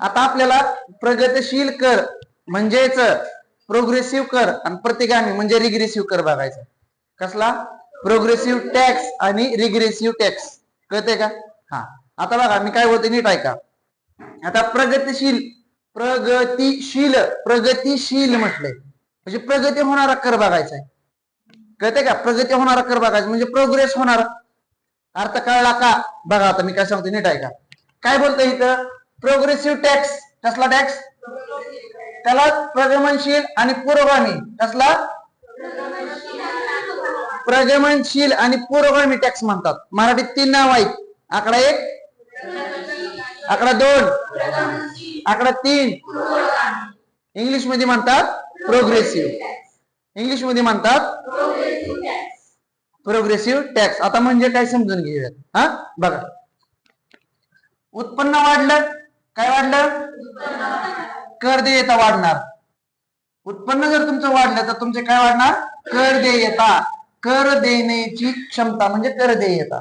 आता आपल्याला प्रगतशील कर म्हणजेच प्रोग्रेसिव्ह कर आणि प्रतिगामी म्हणजे रिग्रेसिव्ह कर बघायचा. कसला? प्रोग्रेसिव्ह टॅक्स आणि रिग्रेसिव्ह टॅक्स कळते का? हा. आता बघा मी काय बोलते नीट ऐका. आता प्रगतिशील प्रगतिशील प्रगतिशील म्हटलंय. म्हणजे प्रगती होणारा कर बघायचा आहे कळते का? प्रगती होणारा कर बघायचा. म्हणजे प्रोग्रेस होणारा. अर्थ कळला का? बघा आता मी काय सांगतो नीट ऐका. काय बोलतोय इथं? प्रोग्रेसिव्ह टॅक्स कसला टॅक्स त्याला प्रगमनशील आणि पुरोगामी. कसला? प्रगमनशील आणि पुरोगामी टॅक्स म्हणतात. मराठीत तीन नाव आहेत. आकडा एक आकडा दोन आकडा तीन. इंग्लिशमध्ये म्हणतात प्रोग्रेसिव्ह इंग्लिशमध्ये म्हणतात प्रोग्रेसिव्ह टॅक्स आता म्हणजे काय समजून घेऊयात? हा? बघा. उत्पन्न वाढलं. काय वाढलं? कर देयता वाढणार. उत्पन्न जर तुमचं वाढलं तर तुमचे काय वाढणार? कर देयता कर देण्याची क्षमता म्हणजे कर देयता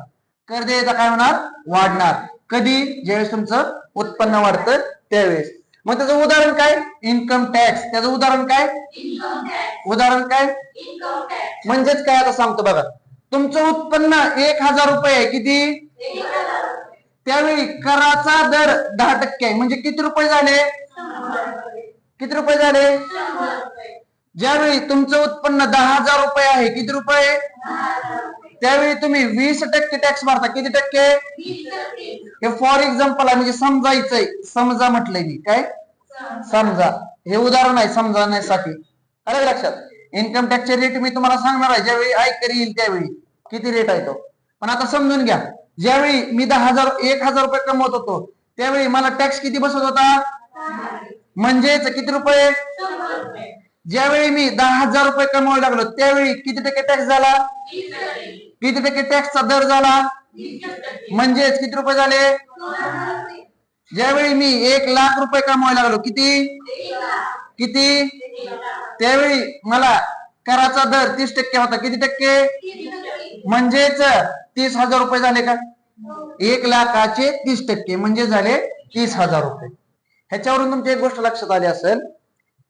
कर देयता काय होणार? वाढणार. कधी? ज्यावेळेस तुमचं उत्पन्न वाढतं त्यावेळेस. मग त्याचं उदाहरण काय? इन्कम टॅक्स त्याचं उदाहरण काय? उदाहरण काय? म्हणजेच काय आता सांगतो बघा. तुमचं उत्पन्न एक हजार रुपये किती? त्यावेळी कराचा दर दहा टक्के आहे. म्हणजे किती रुपये झाले? किती रुपये झाले? ज्यावेळी तुमचं उत्पन्न दहा हजार रुपये आहे किती रुपये? त्यावेळी तुम्ही वीस टक्के टॅक्स भरता किती टक्के? हे फॉर एक्झाम्पल आहे म्हणजे समजायचंय समजा म्हटलंय मी काय? समजा. हे उदाहरण आहे समजावण्यासाठी अरे लक्षात? इन्कम टॅक्सचे रेट मी तुम्हाला सांगणार आहे. ज्यावेळी आयकर येईल त्यावेळी किती रेट आहे तो? पण आता समजून घ्या. ज्यावेळी मी दहा हजार एक हजार रुपये कमवत होतो त्यावेळी मला टॅक्स किती बसत होता? म्हणजेच किती रुपये? ज्यावेळी मी दहा हजार रुपये कमवायला लागलो त्यावेळी किती टक्के टॅक्स झाला? किती टक्के टॅक्सचा दर झाला? म्हणजेच किती रुपये झाले? ज्यावेळी मी एक लाख रुपये कमवायला लागलो किती? किती? त्यावेळी मला कराचा दर तीस टक्के होता किती टक्के? म्हणजेच तीस हजार रुपये झाले का? एक लाखाचे तीस टक्के. म्हणजे झाले तीस हजार रुपये. ह्याच्यावरून तुमची एक गोष्ट लक्षात आली असेल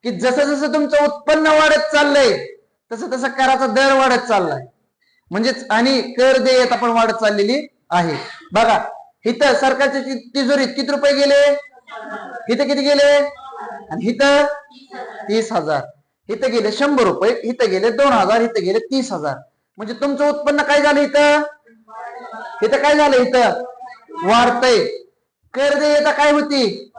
की जसं जसं तुमचं उत्पन्न वाढत चाललंय तसं तसं कराचा दर वाढत चाललाय. म्हणजेच आणि कर देयता पण वाढत चाललेली आहे. बघा इथं सरकारच्या तिजोरीत किती रुपये गेले? इथं किती गेले? आणि इथं तीस हजार. इथं गेले शंभर रुपये इथं गेले दोन हजार इथं गेले तीस हजार. म्हणजे तुमचं उत्पन्न काय झालं इथं? इथं काय झालं इथं? वाढतय. कर देयता काय होती?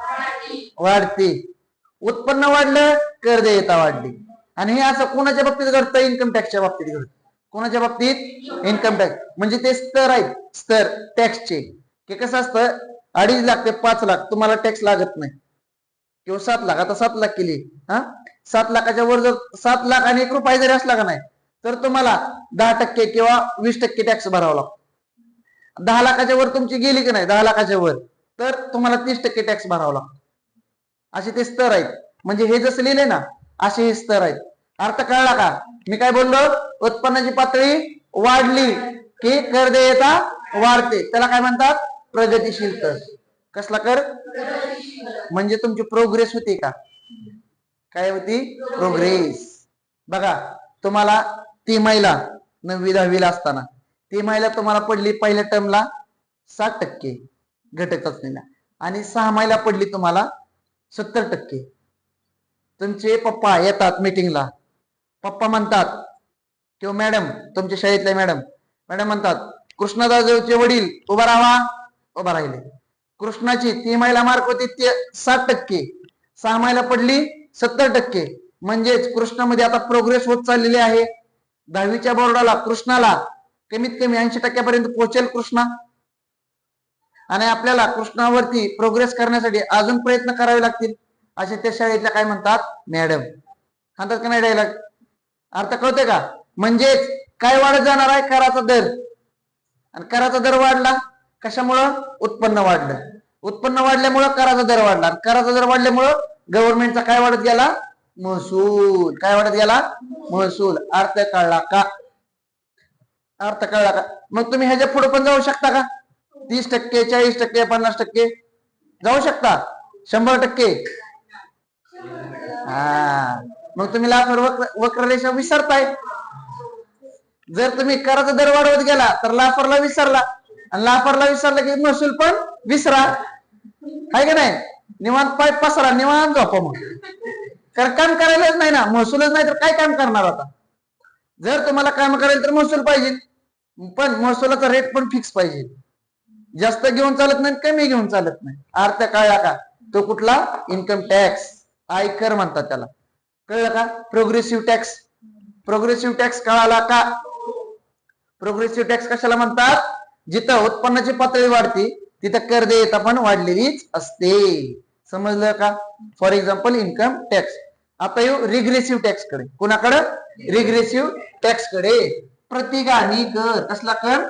वाढती. उत्पन्न वाढलं कर देयता वाढली. आणि हे असं कोणाच्या बाबतीत घडतं? इन्कम टॅक्सच्या बाबतीत घडतं. कोणाच्या बाबतीत? इन्कम टॅक्स म्हणजे ते स्तर आहेत. स्तर टॅक्सचे की कसं असतं? अडीच लाख ते पाच लाख. तुम्हाला टॅक्स लागत नाही. किंवा सात लाख. आता सात लाख केली. हा? सात लाखाच्या वर जर सात लाख आणि एक रुपये जरी असला का नाही? तर तुम्हाला दहा टक्के किंवा वीस टक्के टॅक्स भरावा लागतो. दहा लाखाच्या वर तुमची गेली की नाही दहा लाखाच्या वर तर तुम्हाला तीस टक्के टॅक्स भरावा लागतो. असे ते स्तर आहेत. म्हणजे हे जसं लिहिले ना असे हे स्तर आहेत. अर्थ कळला का? मी काय बोललो? उत्पन्नाची पातळी वाढली की कर देयता वाढते. त्याला काय म्हणतात? प्रगतीशील कर. कसला कर? म्हणजे तुमची प्रोग्रेस होती का? काय होती? प्रोग्रेस बघा तुम्हाला ती महिला नववी दहावीला असताना ती महिला तुम्हाला पडली पहिल्या टर्मला साठ टक्के घटक चाचणीला आणि सहा महिला पडली तुम्हाला सत्तर टक्के. तुमचे पप्पा येतात मीटिंगला पप्पा म्हणतात किंवा मॅडम तुमच्या शाळेतल्या मॅडम मॅडम म्हणतात कृष्णदाजवचे वडील उभा राहा उभा राहिले. कृष्णाची ती महिला मार्क होती ते साठ टक्के. सहा महिला पडली सत्तर टक्के. म्हणजेच कृष्णामध्ये आता प्रोग्रेस होत चाललेली आहे. दहावीच्या बोर्डाला कृष्णाला कमीत कमी ऐंशी टक्क्यापर्यंत पोहोचेल कृष्णा. आणि आपल्याला कृष्णावरती प्रोग्रेस करण्यासाठी अजून प्रयत्न करावे लागतील असे त्या शाळेतल्या काय म्हणतात मॅडम म्हणतात का नाही डायलॉग अर्थ कळतोय का? म्हणजेच काय वाढत जाणार आहे कराचा दर? आणि कराचा दर वाढला कशामुळं? उत्पन्न वाढलं. उत्पन्न वाढल्यामुळं कराचा दर वाढला. आणि कराचा दर वाढल्यामुळं गव्हर्नमेंटचा काय वाढत गेला? महसूल. काय वाटत गेला महसूल. अर्थ कळला का? अर्थ कळला का? मग तुम्ही ह्याच्या पुढे पण जाऊ शकता का? तीस टक्के चाळीस टक्के पन्नास टक्के. जाऊ शकता? शंभर टक्के. हा. मग तुम्ही लाफर वक्र वक्ररेषा विसरताय. जर तुम्ही कराचा दर वाढवत गेला तर लाफरला विसरला. आणि लाफरला विसरला की महसूल पण विसरा. आहे का नाही? निवांत पाय पसरा निवांत झोपा मग. कारण काम करायलाच नाही ना महसूलच नाही तर काय काम करणार आता? जर तुम्हाला काम करायला तर महसूल पाहिजे पण महसुलाचा रेट पण फिक्स पाहिजे. जास्त घेऊन चालत नाही कमी घेऊन चालत नाही. अर्थ कळला का? तो कुठला? इन्कम टॅक्स आयकर म्हणतात त्याला. कळलं का? प्रोग्रेसिव्ह टॅक्स प्रोग्रेसिव्ह टॅक्स कळाला का? प्रोग्रेसिव्ह टॅक्स कशाला म्हणतात? जिथं उत्पन्नाची पातळी वाढते तिथं कर देयता पण वाढलेलीच असते. समजलं का? फॉर एक्झाम्पल इन्कम टॅक्स आता येऊ रिग्रेसिव्ह टॅक्सकडे. कोणाकडे? रिग्रेसिव्ह टॅक्सकडे. प्रतिगामी कर. कसला कर?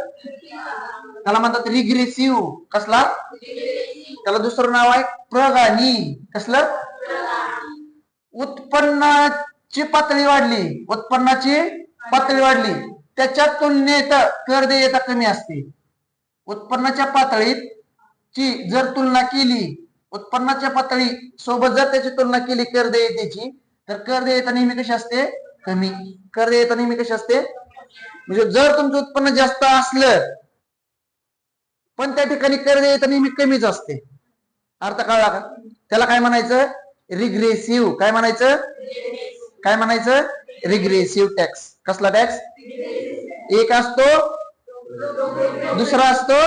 त्याला म्हणतात रिग्रेसिव्ह कसला? त्याला दुसरं नाव आहे प्रगानी कसलं? उत्पन्नाची पातळी वाढली. उत्पन्नाची पातळी वाढली. त्याच्या तुलनेत कर देयता कमी असते. उत्पन्नाच्या पातळीत ची जर तुलना केली उत्पन्नाच्या पातळी सोबत जर त्याची तुलना केली कर देयतेची तर कर देयता नेहमी कशी असते? कमी. कर देयता नेहमी कशी असते? म्हणजे जर तुमचं उत्पन्न जास्त असलं पण त्या ठिकाणी कर देयता नेहमी कमीच असते. अर्थ कळला का? त्याला काय म्हणायचं? रिग्रेसिव्ह काय म्हणायचं? काय म्हणायचं? रिग्रेसिव्ह टॅक्स कसला टॅक्स एक असतो दुसरा असतो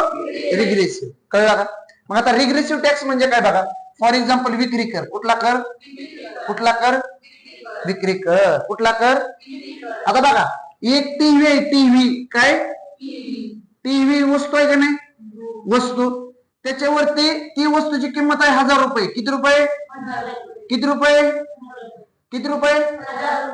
रिग्रेसिव्ह कळला का? मग आता रिग्रेसिव्ह टॅक्स म्हणजे काय बघा? फॉर एक्झाम्पल विक्री कर. कुठला कर? कुठला कर? विक्री कर. कुठला कर? आता बघा एक टीव्ही आहे टीव्ही काय? टीव्ही वस्तू आहे का नाही? वस्तू. त्याच्यावरती ती वस्तूची किंमत आहे हजार रुपये. किती रुपये? किती रुपये? किती रुपये?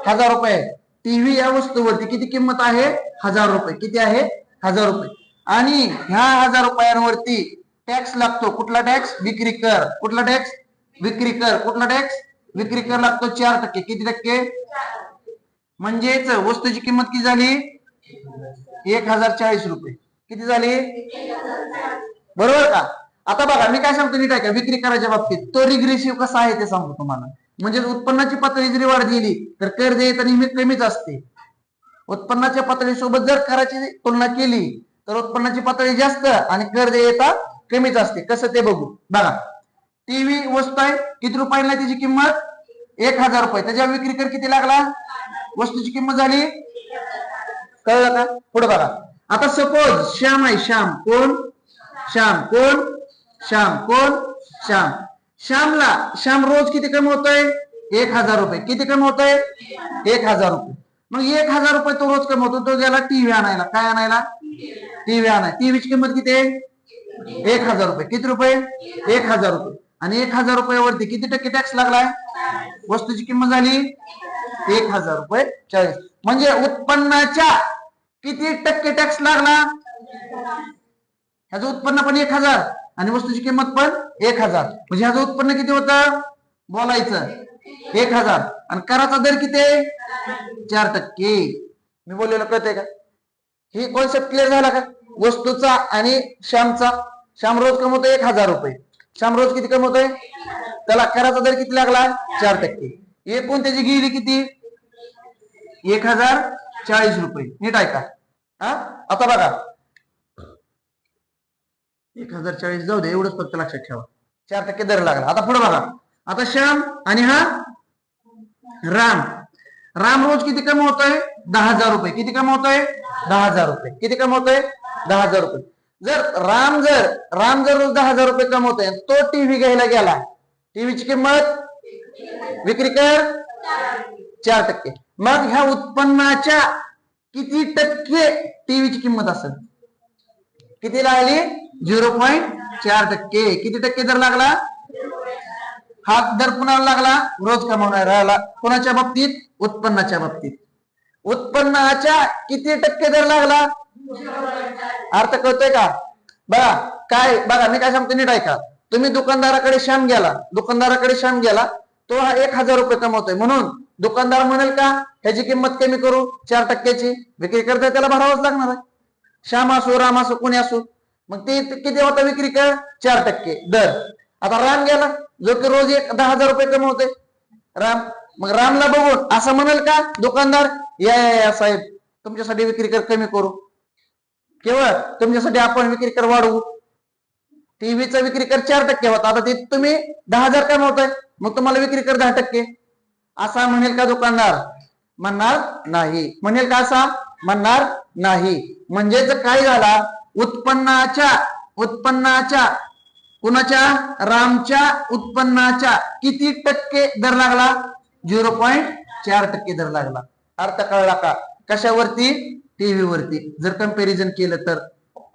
हजार रुपये. टीव्ही या वस्तूवरती किती किंमत आहे? हजार रुपये. किती आहे? हजार रुपये. आणि ह्या हजार रुपयांवरती टॅक्स लागतो. कुठला टॅक्स? विक्री कर. कुठला टॅक्स? विक्री कर. कुठला टॅक्स? विक्री कर लागतो चार टक्के. किती टक्के? म्हणजेच वस्तूची किंमत किती झाली? एक हजार चाळीस रुपये. किती झाली? बरोबर का? आता बघा मी काय सांगतो नीट आहे का विक्री करायच्या बाबतीत तो रिग्रेसिव्ह कसा आहे ते सांगतो तुम्हाला. म्हणजे उत्पन्नाची पातळी जरी वाढ गेली तर कर देयता नेहमी कमीच असते. उत्पन्नाच्या पातळीसोबत जर कराची तुलना केली तर उत्पन्नाची पातळी जास्त आणि कर देयता कमीच असते. कसं ते बघू. बघा. टीव्ही वस्तू आहे. किती रुपयाला त्याची किंमत? एक हजार रुपये. त्याच्यावर विक्री कर किती लागला? वस्तूची किंमत झाली? कळलं का? पुढे बघा. आता सपोज श्याम आहे. श्याम. कोण? श्याम. कोण? श्याम. कोण? श्याम. श्यामला श्याम रोज किती कमवतोय? एक हजार रुपये. किती कमवतोय? एक हजार रुपये. मग एक हजार रुपये तो रोज कमवतो. तो गेला टीव्ही आणायला. काय आणायला? टीव्ही आणाय. टीव्हीची किंमत किती आहे? एक हजार रुपये. किती रुपये? एक हजार रुपये. आणि एक हजार रुपयावरती किती टक्के टॅक्स लागलाय? वस्तूची किंमत झाली? एक हजार रुपये. चाळीस. म्हणजे उत्पन्नाच्या किती टक्के टॅक्स लागला? ह्याचं उत्पन्न पण एक हजार. आणि वस्तूची किंमत पण एक हजार. म्हणजे ह्याचं उत्पन्न किती होतं? बोलायचं. एक हजार. आणि कराचा दर किती आहे? चार टक्के. मी बोललेलं कळतंय का? ही कॉन्सेप्ट क्लिअर झाला का? वस्तूचा आणि श्यामचा श्याम रोज कमवतोय एक हजार रुपये. श्याम रोज किती कमवतोय? त्याला कराचा दर किती लागला चार टक्के. एकूण त्याची गेली किती? एक हजार चाळीस रुपये. नीट ऐका. हा? आता बघा. एक हजार चाळीस जाऊ दे एवढंच फक्त लक्षात ठेवा. चार टक्के दर लागला. आता पुढे बघा. आता श्याम आणि हा? राम. राम रोज किती कमवतोय? दहा हजार रुपये. किती कमवतोय? दहा हजार रुपये. किती कमवतोय? दहा हजार रुपये. जर राम जर राम जर रोज दहा हजार रुपये कमवतोय आहे तो टीव्ही घ्यायला गेला टीव्हीची किंमत? विक्री कर? चार टक्के. मग ह्या उत्पन्नाच्या किती टक्के टीव्हीची किंमत असेल? किती लागली? झिरो पॉईंट चार टक्के. किती टक्के दर लागला? हा दर कुणाला लागला? रोज कमवणाऱ्याला. कोणाच्या बाबतीत? उत्पन्नाच्या बाबतीत. उत्पन्नाच्या किती टक्के दर लागला? अर्थ कळतोय का? बघा काय बघा मी काय सांगतो नीट ऐका. तुम्ही दुकानदाराकडे श्याम गेला. दुकानदाराकडे श्याम गेला तो हा एक हजार रुपये कमवतोय. म्हणून दुकानदार म्हणेल का ह्याची किंमत कमी करू चार टक्क्याची विक्री करता त्याला भरावंच लागणार आहे. श्याम असो राम असो कोणी असो मग ते किती होता विक्री कर चार टक्के दर. आता राम गेला जो की रोज एक दहा हजार रुपये कमवते राम मग रामला बघून असं म्हणाल का दुकानदार या या या साहेब. तुमच्यासाठी विक्री कर कमी करू. केवळ तुमच्यासाठी आपण विक्री कर वाढवू. टीव्हीचा विक्री कर चार टक्के होता. आता ते तुम्ही दहा हजार कमवताय. मग तुम्हाला विक्री कर दहा टक्के. असा म्हणेल का दुकानदार? म्हणणार नाही. म्हणेल का असा? म्हणणार नाही. म्हणजेच काय झाला? उत्पन्नाच्या उत्पन्नाच्या कुणाच्या? रामच्या उत्पन्नाच्या किती टक्के दर लागला? झिरो पॉईंट चार टक्के दर लागला. अर्थ कळला का? कशावरती? टीव्ही वरती. जर कंपॅरिझन केलं तर.